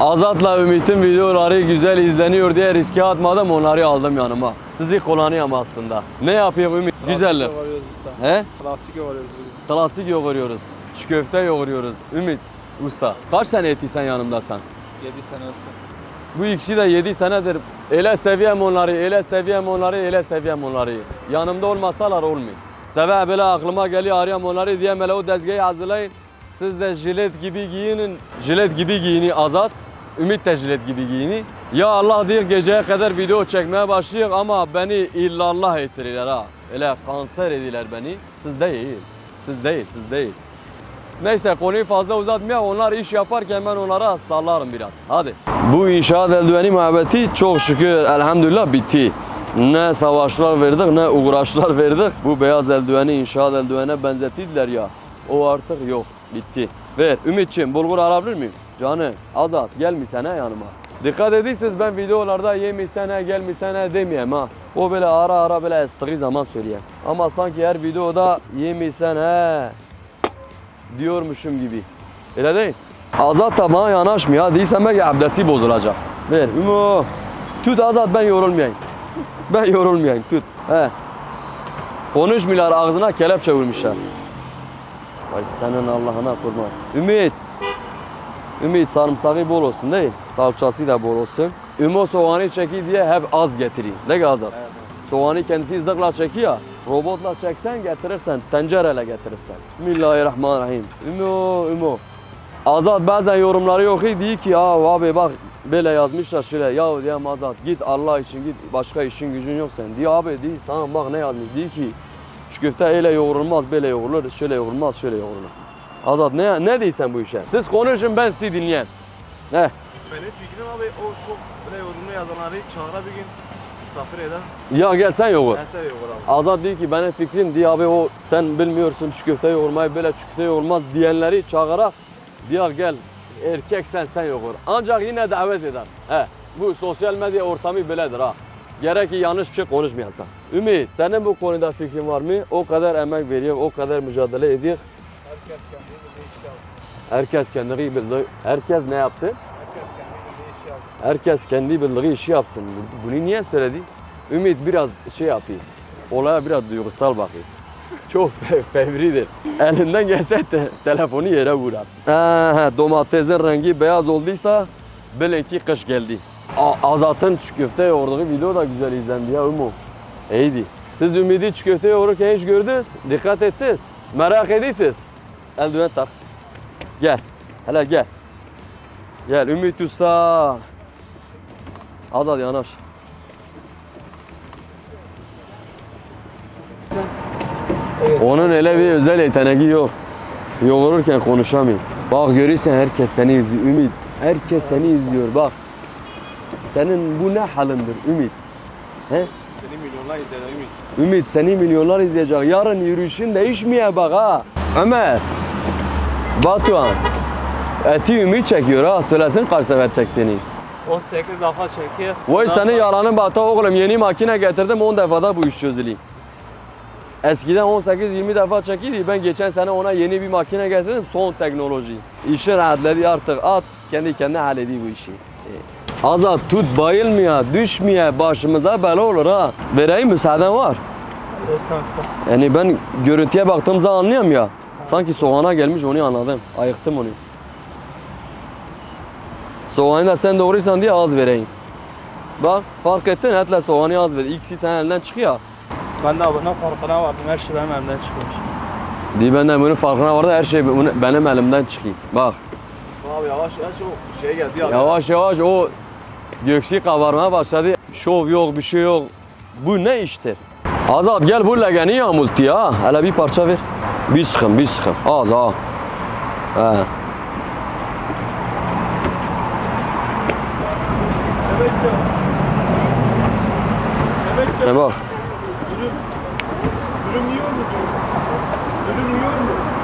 Azat'la Ümit'in videoları güzel izleniyor diye riske atmadım onları aldım yanıma. Sizi kullanıyorum aslında. Ne yapıyor Ümit? Güzellik. yoğuruyoruz usta. He? Klasik yoğuruyoruz. Klasik yoğuruyoruz. Çiğ köfte yoğuruyoruz. Ümit usta. Kaç sene ettiysen yanımda sen? 7 sene usta. Bu ikisi de 7 senedir. Ele seviyem onları, ele seviyem onları, ele seviyem onları. Yanımda olmasalar olmuyor. Seve böyle aklıma geliyor arıyorum onları diye böyle o dezgahı hazırlayın. Siz de jilet gibi giyinin. Jilet gibi giyini azat. Ümit jilet gibi giyini. Ya Allah diyor geceye kadar video çekmeye başlıyor ama beni illallah ettirirler ha. Öyle kanser ediler beni. Siz değil. Siz değil, siz değil. Neyse konuyu fazla uzatmayalım. Onlar iş yaparken ben onlara sallarım biraz. Hadi. Bu inşaat eldiveni muhabbeti çok şükür elhamdülillah bitti. Ne savaşlar verdik ne uğraşlar verdik. Bu beyaz eldiveni inşaat eldivene benzettiler ya. O artık yok. Bitti. Ver Ümitçiğim bulgur alabilir miyim? Canı Azat gelmişsene yanıma. Dikkat edirseniz ben videolarda yemişsene gelmişsene demeyeyim ha. O böyle ara ara böyle estiği zaman söyleyeyim. Ama sanki her videoda yemişsene diyormuşum gibi. Öyle değil. Azat da bana yanaşmıyor. Ha. Değilsen belki abdesti bozulacak. Ver. Ümo. Tut Azat ben yorulmayayım. Ben yorulmayayım. Tut. He. Konuşmuyorlar ağzına kelepçe vurmuşlar. Vay senin Allah'ına kurban. Ümit. Ümit sarımsağı bol olsun değil. Salçası da bol olsun. Ümo soğanı çeki diye hep az getireyim. Ne ki Azat? Soğanı kendisi ızdıkla çekiyor. Robotla çeksen getirirsen, tencereyle getirirsen. Bismillahirrahmanirrahim. Ümo, ümo. Azat bazen yorumları okuyor diyor ki ya abi bak böyle yazmışlar şöyle ya diyem Azat git Allah için git başka işin gücün yok sen. Diyor abi değil sana bak ne yazmış diyor ki şu köfte öyle yoğrulmaz böyle yoğrulur şöyle yoğrulmaz şöyle yoğrulur. Azat ne ne diyorsun bu işe? Siz konuşun ben sizi dinleyen. Heh. Benim fikrim abi o çok böyle yorumlu yazanları çağıra bir gün misafir eder. Ya gel sen yoğur. Ben seviyorum abi. Azat diyor ki benim fikrim diye abi o sen bilmiyorsun çiğ köfte yoğurmayı böyle çiğ köfte yoğurmaz diyenleri çağırarak diyor gel erkek sen yoğur. Ancak yine davet eder. He, bu sosyal medya ortamı böyledir ha. Gerek ki yanlış bir şey konuşmayasın. Ümit senin bu konuda fikrin var mı? O kadar emek veriyor, o kadar mücadele ediyor. Herkes kendi bildiği. Herkes kendini ne yaptı? Herkes kendi bildiği işi yapsın. Bunu niye söyledi? Ümit biraz şey yapayım. Olaya biraz duygusal bakayım. Çok fe- fevridir. Elinden gelse te- telefonu yere vurar. Aha, domatesin rengi beyaz olduysa bilin ki kış geldi. A- Azat'ın çiğ köfte yoğurduğu video da güzel izlendi ya Ümo. İyiydi. Siz Ümit'i çiğ köfte yoğururken hiç gördünüz. Dikkat ettiniz. Merak ediyorsunuz. Eldiven tak. Gel. Hele gel. Gel Ümit Usta. Azat yanaş. Onun öyle bir özel yeteneği yok. Yoğururken konuşamıyor. Bak görürsen herkes seni izliyor Ümit. Herkes seni izliyor bak. Senin bu ne halindir Ümit? He? Seni milyonlar izledi Ümit. Ümit seni milyonlar izleyecek. Yarın yürüyüşün değişmeye bak ha. Ömer. Batuhan. Eti Ümit çekiyor ha. Söylesin kaç sefer çektiğini. 18 defa çekiyor. Vay Ondan senin sonra- yalanın oğlum. Yeni makine getirdim 10 defada bu iş çözülüyor. Eskiden 18-20 defa çekiydi. Ben geçen sene ona yeni bir makine getirdim. Son teknoloji. İşi rahatledi artık. At kendi kendine hallediyor bu işi. Ee, Azat tut bayılmaya, düşmeye başımıza bela olur ha. Vereyim müsaaden var. Usta. Yani ben görüntüye baktığım zaman anlıyorum ya. Sanki soğana gelmiş onu anladım. Ayıktım onu. Soğanı da sen doğruysan diye az vereyim. Bak fark ettin etle soğanı az ver. İkisi senin elinden çıkıyor. Ben de abone farkına vardım. Her şey benim elimden çıkmış. Diye ben de bunun farkına vardı her şey benim elimden çıkıyor. Bak Abi yavaş yavaş o şey geldi ya. yavaş yavaş o göksü kabarmaya başladı. Şov yok bir şey yok. Bu ne iştir? Azat gel bu legeni yamultu ya. Hele bir parça ver. Bir sıkın bir sıkın. Az ha. He. Ne bak. Dürüm yiyor mu? Dürüm yiyor mu?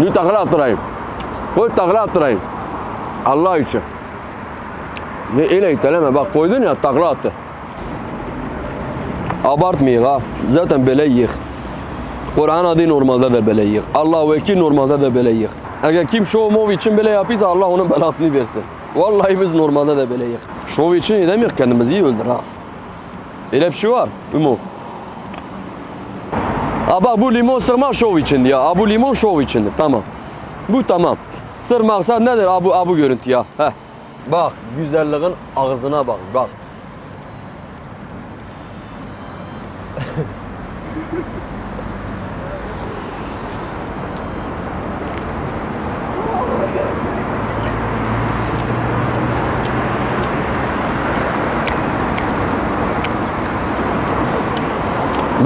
Bir takla attırayım. Koy takla attırayım. Allah için. Ve öyle iteleme bak koydun ya takla attı. Abartmayın ha. Zaten böyle yık. Kur'an adı normalde de böyle yık. Allah vekil normalde de böyle yık. Eğer kim şov mov için böyle yapıyorsa Allah onun belasını versin. Vallahi biz normalde de böyle yık. Şov için edemiyor kendimizi iyi öldür ha. Öyle bir şey var. Ümo. Ha bak bu limon sırmak şov içindi ya. Ha bu limon şov içindi. Tamam. Bu tamam. Sır maksat nedir? Ha bu, ha bu görüntü ya. Heh. Bak güzelliğin ağzına bak. Bak.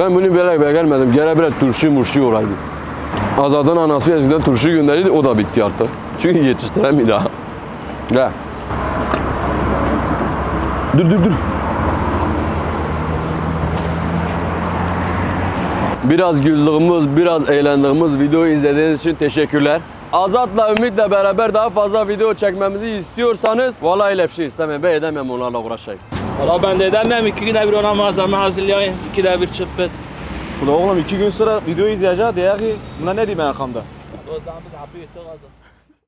Ben bunu böyle beğenmedim. Gene böyle turşu murşu olaydı. Azad'ın anası eskiden turşu gönderirdi. O da bitti artık. Çünkü yetiştiremiyor daha. Gel. Dur dur dur. Biraz güldüğümüz, biraz eğlendiğimiz videoyu izlediğiniz için teşekkürler. Azat'la Ümit'le beraber daha fazla video çekmemizi istiyorsanız vallahi şey istemeyin. Ben edemem onlarla uğraşayım. Valla ben de edemem. iki güne bir ona malzeme hazırlayayım. iki de bir çıpıt. Ula oğlum iki gün sonra video izleyeceğiz diye ki buna ne diyeyim ben arkamda? O zaman biz yapıyorduk.